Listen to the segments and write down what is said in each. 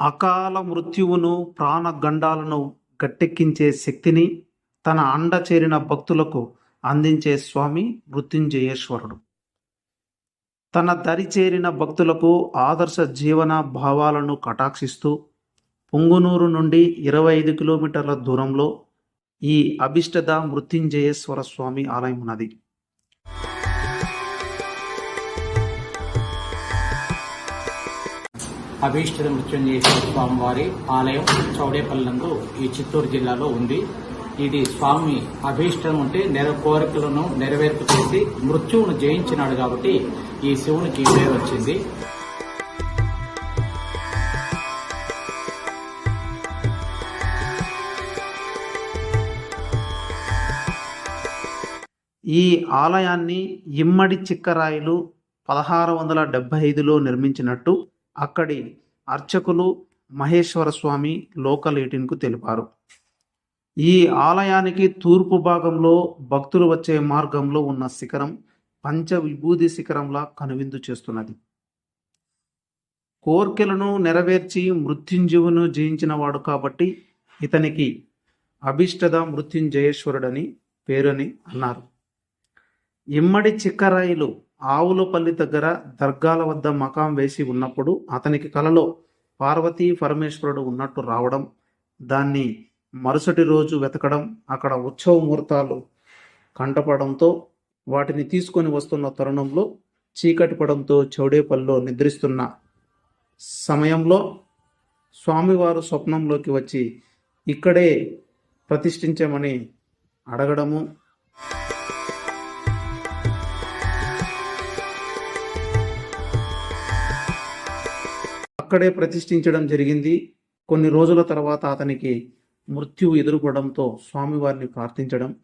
అకాల మృత్యువును ప్రాణగండాలను గట్టెక్కించే శక్తిని తన అండ చేరిన భక్తులకు అందించే స్వామి మృత్యుంజయేశ్వరుడు. తన దరి చేరిన భక్తులకు ఆదర్శ జీవన భావాలను కటాక్షిస్తూ పొంగునూరు నుండి ఇరవై ఐదు కిలోమీటర్ల దూరంలో ఈ అభిష్టద మృత్యుంజయేశ్వర స్వామి ఆలయం ఉన్నది. అభీష్ట మృత్యుంజయేశ్వర స్వామివారి ఆలయం చౌడేపల్లందు ఈ చిత్తూరు జిల్లాలో ఉంది. ఇది స్వామి అభీష్టం ఉంటే నెర కోరికలను నెరవేర్పు చేసి మృత్యువును జయించినాడు కాబట్టి ఈ శివునికి పేరు వచ్చింది. ఈ ఆలయాన్ని ఇమ్మడి చిక్కరాయిలు పదహారు వందల డెబ్బై ఐదులో నిర్మించినట్టు అక్కడి అర్చకులు మహేశ్వర స్వామి లోకల్ ఎయిటీన్కు తెలిపారు. ఈ ఆలయానికి తూర్పు భాగంలో భక్తులు వచ్చే మార్గంలో ఉన్న శిఖరం పంచ విభూతి శిఖరంలా కనువిందు చేస్తున్నది. కోర్కెలను నెరవేర్చి మృత్యుంజీవును జయించినవాడు కాబట్టి ఇతనికి అభిష్టద మృత్యుంజయేశ్వరుడని పేరని అన్నారు. ఇమ్మడి చిక్కరాయిలు ఆవులపల్లి దగ్గర దర్గాల వద్ద మకాం వేసి ఉన్నప్పుడు అతనికి కలలో పార్వతీ పరమేశ్వరుడు ఉన్నట్టు రావడం దాన్ని మరుసటి రోజు వెతకడం అక్కడ ఉత్సవ ముహూర్తాలు కంటపడంతో వాటిని తీసుకొని వస్తున్న తరుణంలో చీకటి పడంతో చౌడేపల్లిలో నిద్రిస్తున్న సమయంలో స్వామివారు స్వప్నంలోకి వచ్చి ఇక్కడే ప్రతిష్ఠించమని అడగడము అక్కడే ప్రతిష్ఠించడం జరిగింది. కొన్ని రోజుల తర్వాత అతనికి మృత్యువు ఎదుర్కోవడంతో స్వామివారిని ప్రార్థించడం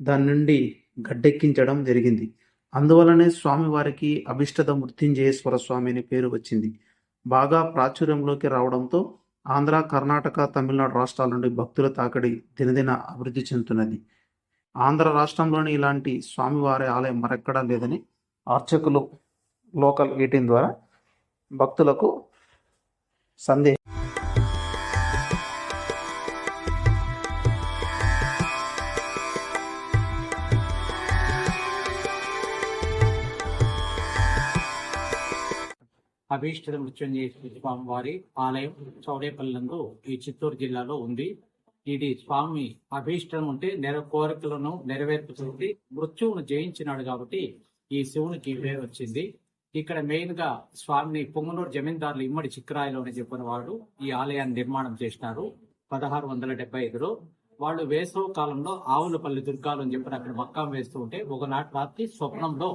దాని నుండి గడ్డెక్కించడం జరిగింది. అందువలనే స్వామివారికి అభిష్టద మృత్యుంజయేశ్వర స్వామి అనే పేరు వచ్చింది. బాగా ప్రాచుర్యంలోకి రావడంతో ఆంధ్ర కర్ణాటక తమిళనాడు రాష్ట్రాల నుండి భక్తుల తాకడి దినదిన అభివృద్ధి చెందుతున్నది. ఆంధ్ర రాష్ట్రంలోని ఇలాంటి స్వామివారి ఆలయం మరెక్కడా లేదని అర్చకులు లోకల్ ఎయిటీన్ ద్వారా భక్తులకు సందేహం. అభీష్ట మృత్యుంజయేశ్వర స్వామి వారి ఆలయం చౌడేపల్లందు ఈ చిత్తూరు జిల్లాలో ఉంది. ఇది స్వామి అభీష్టం ఉంటే నెర కోరికలను నెరవేర్పుతుంది మృత్యువును జయించినాడు కాబట్టి ఈ శివునికి పేరు వచ్చింది. ఇక్కడ మెయిన్గా స్వామిని పొంగనూరు జమీందారులు ఇమ్మడి చిక్కరాయిలో అని చెప్పిన వాడు ఈ ఆలయాన్ని నిర్మాణం చేసినారు పదహారు వందల డెబ్బై ఐదులో. వాళ్ళు వేసవ కాలంలో ఆవులపల్లి దుర్గాలు అని చెప్పిన అక్కడ మక్కాం వేస్తూ ఉంటే ఒకనాటి రాత్రి స్వప్నంలో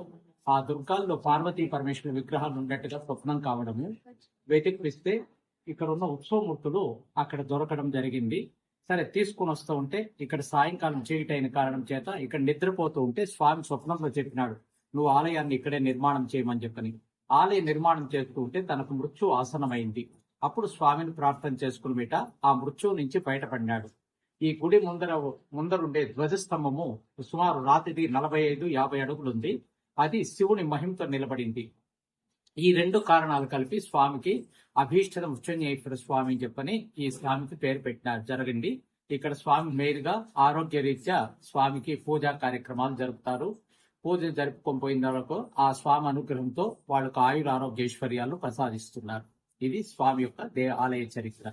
ఆ దుర్గాల్లో పార్వతీ పరమేశ్వరి విగ్రహాలు ఉన్నట్టుగా స్వప్నం కావడము. వెతికిపిస్తే ఇక్కడ ఉన్న ఉత్సవమూర్తులు అక్కడ దొరకడం జరిగింది. సరే తీసుకుని వస్తూ ఉంటే ఇక్కడ సాయంకాలం చీకటైన కారణం చేత ఇక్కడ నిద్రపోతూ ఉంటే స్వామి స్వప్నంలో చెప్పినాడు. నువ్వు ఆలయాన్ని ఇక్కడే నిర్మాణం చేయమని చెప్పని. ఆలయ నిర్మాణం చేస్తూ ఉంటే తనకు మృత్యు ఆసనమైంది అప్పుడు స్వామిని ప్రార్థన చేసుకుని మీట ఆ మృత్యువు నుంచి బయటపడినాడు. ఈ గుడి ముందర ముందరుండే ధ్వజస్తంభము సుమారు రాతిది నలభై ఐదు యాభై అడుగులు ఉంది అది శివుని మహిమతో నిలబడింది. ఈ రెండు కారణాలు కలిపి స్వామికి అభీష్టద మృత్యుంజయేశ్వర స్వామి అని చెప్పని ఈ స్వామికి పేరు పెట్టినారు జరగండి ఇక్కడ స్వామి మేలుగా ఆరోగ్య రీత్యా స్వామికి పూజా కార్యక్రమాలు జరుపుతారు. పూజ జరుపుకొని పోయిన వరకు ఆ స్వామి అనుగ్రహంతో వాళ్ళకు ఆయుర ఆరోగ్య ఐశ్వర్యాలు ప్రసాదిస్తున్నారు. ఇది స్వామి యొక్క దే ఆలయ చరిత్ర.